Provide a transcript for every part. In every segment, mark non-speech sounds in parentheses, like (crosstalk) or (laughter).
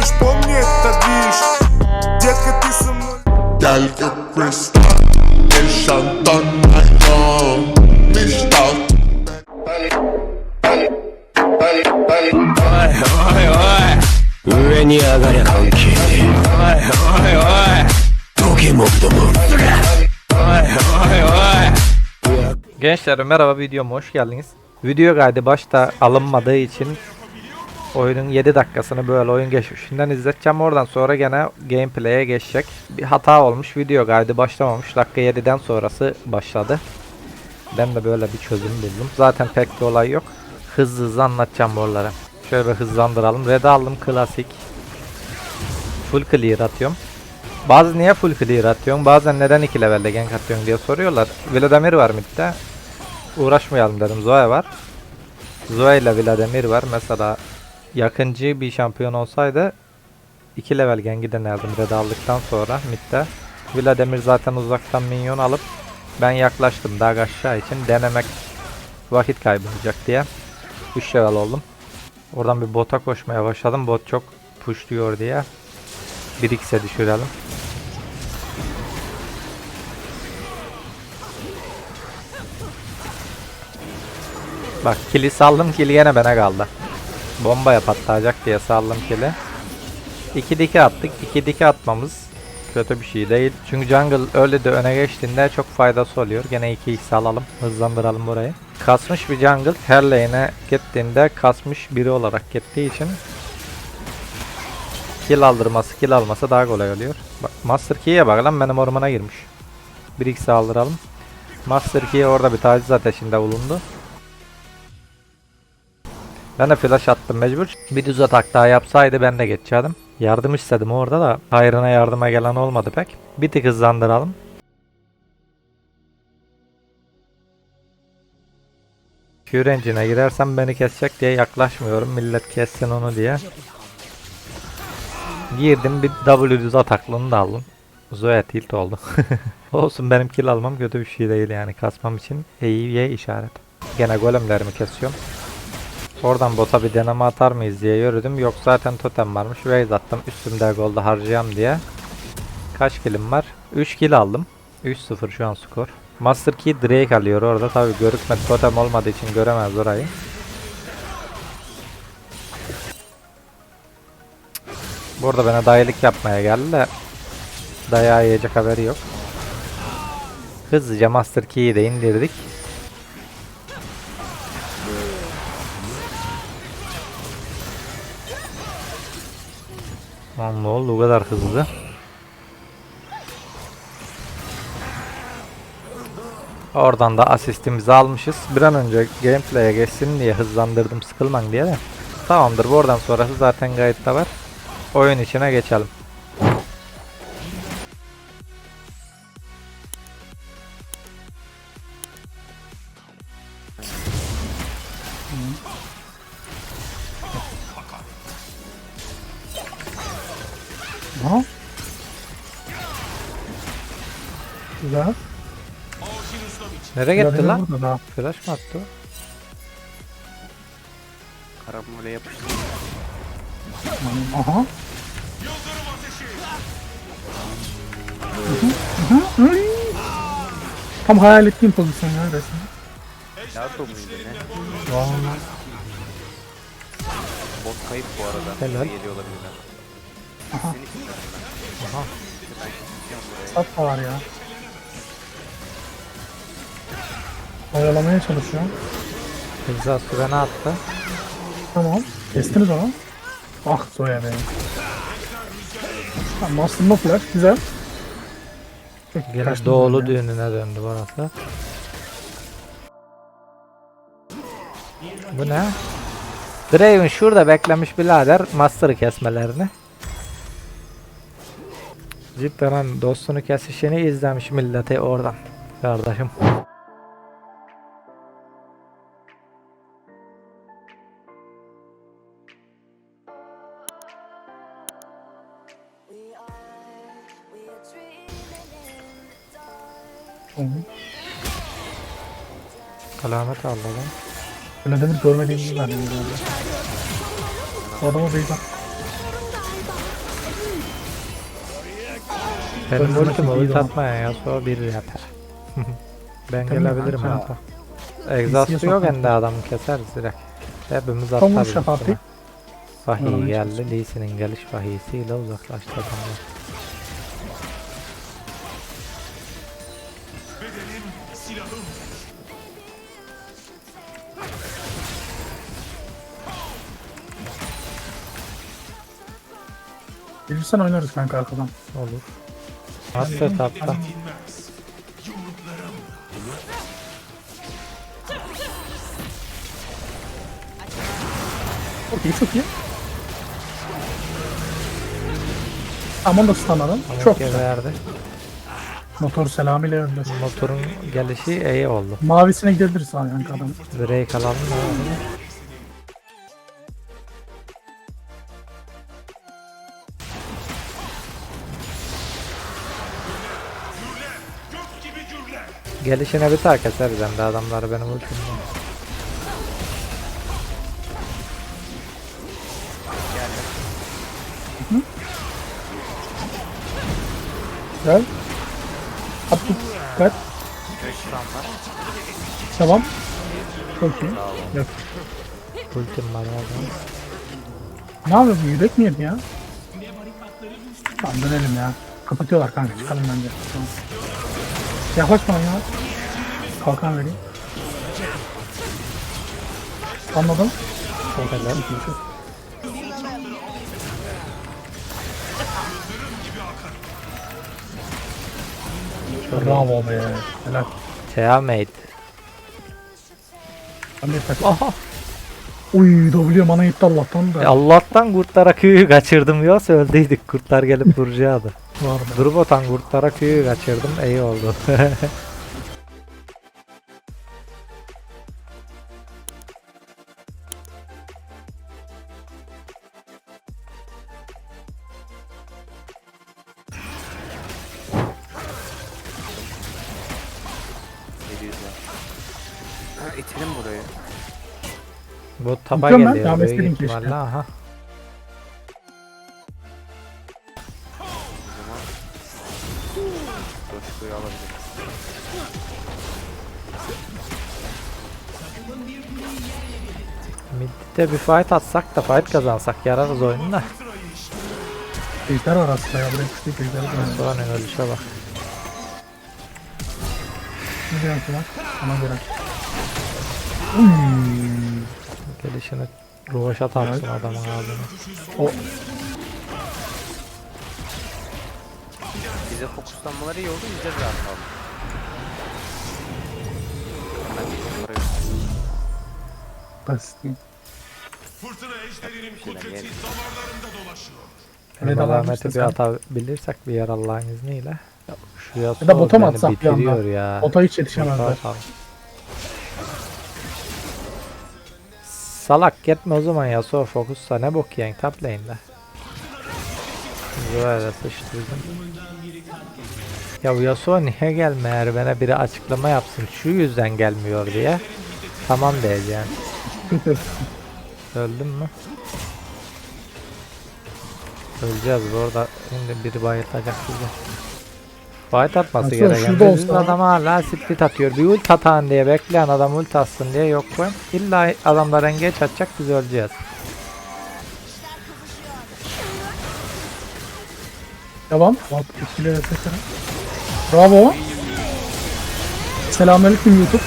видишь, помни это, видишь Детка, ты со мной Geldi Krista Yaşandan ayağım Miştalおいおい上に上がりゃ関係ねえおいおいおいどけもくどもおいおいおい Gençler merhaba videoma hoş geldiniz. Video kaydı başta alınmadığı için oyunun 7 dakikasını böyle oyun geçmişinden izleteceğim. Oradan sonra gene gameplay'e geçecek. Bir hata olmuş. Video kaydı başlamamış. Dakika 7'den sonrası başladı. Ben de böyle bir çözüm buldum. Zaten pek bir olay yok. Hızlı hızlı anlatacağım buraları. Şöyle bir hızlandıralım. Red aldım klasik. Full clear atıyorum. Bazı niye full clear atıyorsun? Bazen neden 2 levelde gank atıyorsun diye soruyorlar. Vladimir var midde. Uğraşmayalım dedim. Zoe var. Zoe ile Vladimir var. Mesela yakıncı bir şampiyon olsaydı 2 level gangi denerdim red aldıktan sonra midde. Vladimir zaten uzaktan minyon alıp ben yaklaştım daha aşağı için denemek vakit kaybı olacak diye 3 level oldum. Oradan bir bota koşmaya başladım. Bot çok pushluyor diye. 1x'e düşürelim. Bak kili saldım kili yine bana kaldı. Bombaya patlayacak diye saldım kili. 2 diki attık. 2 diki atmamız kötü bir şey değil. Çünkü jungle öyle de öne geçtiğinde çok faydası oluyor. Gene 2x alalım. Hızlandıralım burayı. Kasmış bir jungle her lane'e gittiğinde kasmış biri olarak gittiği için kill aldırması, kill alması daha kolay oluyor. Bak Master Key'e bak lan benim ormana girmiş. 1x aldıralım. Master Key orada bir taciz ateşinde bulundu. Ben de flash attım mecbur. Bir düz atak daha yapsaydı ben de geçerdim. Yardım istedim orada da hayrına yardıma gelen olmadı pek. Bir tık hızlandıralım. Range'ine girersem beni kesecek diye yaklaşmıyorum. Millet kessin onu diye. Girdim bir W düz ataklığını da aldım. Zoya tilt oldu. (laughs) Olsun benim kill almam kötü bir şey değil yani kasmam için iyi işaret. Gene golemlerimi kesiyorum. Oradan bota bir deneme atar mıyız diye yürüdüm. Yok zaten totem varmış. Raise attım. Üstümde golde harcayam diye. Kaç killim var? 3 kill aldım. 3-0 şu an skor. Master Key Drake alıyor orada. Tabi görükmedi totem olmadığı için göremez orayı. Burada bana dayılık yapmaya geldi de dayağı yiyecek haberi yok. Hızlıca Master Key'i de indirdik. Ne oldu o kadar hızlı? Oradan da asistimizi almışız. Bir an önce gameplay'e geçsin diye hızlandırdım sıkılman diye de. Tamamdır bu oradan sonrası zaten gayet de var. Oyun içine geçelim. Aha. Güzel. Nereye gitti lan? burada da. Flash mı attı? Karambole yapıştı. Aha. Hı hı, hı hı. Tam hayal ettiğim pozisyon ya resmen. Naruto muydu ne? Vallahi. Bot kayıp bu arada. Helal. Geliyor olabilirler. Aha. Aha. Sat da var ya. Oyalamaya çalışıyor. Hızlı süreni attı. Tamam. Kestiniz onu. Ah Zoya benim. Ha, Master'ın flash. Güzel. Gene doğulu düğününe döndü burası. Bu ne? Draven şurada beklemiş birader Master'ı kesmelerini. Cidden dostunu kesişini izlemiş millete oradan. Kardeşim. Hı. Alamet aldı lan. Vladimir görmediğimizi zannediyor. Bu adama beyza. Benim ultim ult atmaya ya sonra (laughs) bir yapar. ben Değil gelebilirim. Egzastı PC'ye yok sokmak. ende adamı keseriz direkt. Hepimiz atarız. artık. Vahiy geldi. Lee Sin'in geliş vahiysiyle uzaklaştı adamlar. Gelirsen oynarız kanka arkadan. Olur. Master tapta. Çok iyi çok iyi. Aman da. Ama Çok güzel. verdi. Motor selamıyla öldü. Motorun gelişi iyi oldu. Mavisine gidebiliriz ha kanka adam. Break alalım Gelişine bir daha keseriz hem de adamları benim ultimden. Gel. Attık. Kaç. Tamam. Çok iyi. Yok. Ultim var orada. Ne yapıyor bu yürek mi yedi ya? Tamam dönelim ya. Kapatıyorlar kanka çıkalım bence. Tamam. Yaklaş bana ya. Kalkan vereyim. Anladım. Çok helal. Bravo be. Helal. Tea mate. Ben de kaç. Aha. Uy W mana gitti Allah'tan da. E Allah'tan kurtlara köyü kaçırdım yoksa öldüydük. Kurtlar gelip (laughs) vuracaktı. Var be. Durbotan kurtlara köyü kaçırdım. iyi oldu. (laughs) Ha itelim burayı. Bu taba Mükemmel, geliyor. devam büyük ihtimalle. keşke. Aha. O zaman coşkuyu alabiliriz. Mid'de bir fight atsak da fight kazansak yararız oyunu da. Ejder var aslında ya. Buraya küçük ejder var. Sonra ölüşe bak. Ne diyorsun lan? Ona göre. Gelişini rovaşa taksın adamın ağzına. O Bize fokuslanmaları iyi oldu. Bize rahat kaldı. Ben çok para basit değil. şeyden yer. Evet, Benim alarm alameti bir atabilirsek bir yer Allah'ın izniyle. Ya Şuraya Ya da bota mı atsak bir anda? ya. Ota hiç yetişemezler. Salak gitme o zaman ya so fokussa ne bok yiyen top lane'de. Böyle sıçtırdım. Ya bu Yasuo niye gelmiyor bana biri açıklama yapsın şu yüzden gelmiyor diye. Tamam diyeceğim. Öldün mü? Öleceğiz bu arada şimdi biri bayıltacak bizi. Fight atması Nasıl? gereken. Şurada Biz olsa- adam hala split atıyor. Bir ult atan diye bekleyen adam ult atsın diye yok ben. İlla adamlar engeç atacak biz öleceğiz. Devam. Bak refleksler. Bravo. Selamünaleyküm YouTube.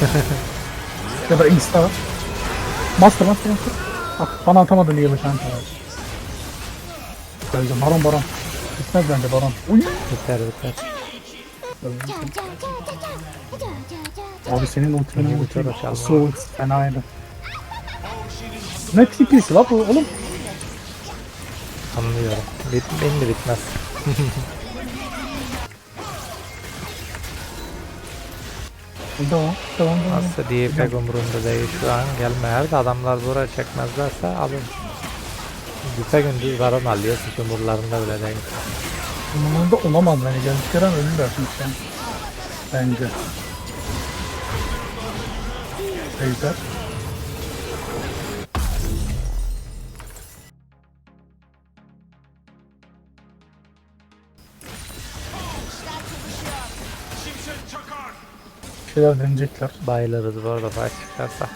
(laughs) ya da Insta. Master master master. Bak bana atamadın şansı var. Böyle baron baron. Bitmez bence baron. Uy. Biter biter. Abi senin ultini. bir çalma. Su fenaydı. Ne tipisi la bu oğlum? Anlıyorum. Bit, benim de bitmez. Devam devam. Nasıl diye pek umurumda değil şu an. Gelmeyer de adamlar buraya çekmezlerse alın. Güpe gündüz varon alıyor. Hiç umurlarında bile değil. Bunlarda olamaz bence. Geldikleri an ölürler çünkü. Bence. Ejder. Şeyler deneyecekler. Bayılırız bu arada fight çıkarsa.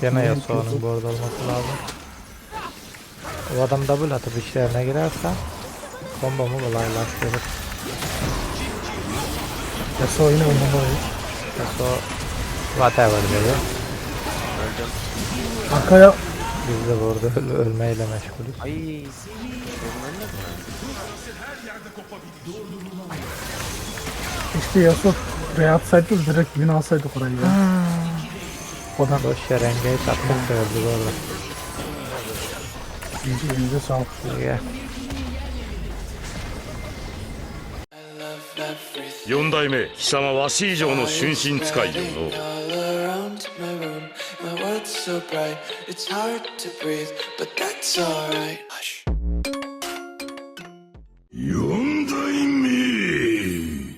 Gene Yasuo'nun bu arada olması lazım. O adam double atıp işlerine girerse kombomu kolaylaştırır. Yasuo yine olmalı. Yasuo whatever dedi. Arkaya Biz de burada öl- ölmeyle meşgulüz. Ay. Ölmedi işte Yasuo buraya atsaydı direkt win alsaydık orayı ya. O da Boş yer engage atmak da öldü bu arada. Iyice elinize 四代目貴様わし以上の春心使いよの My world's so bright, it's hard to breathe, but that's alright.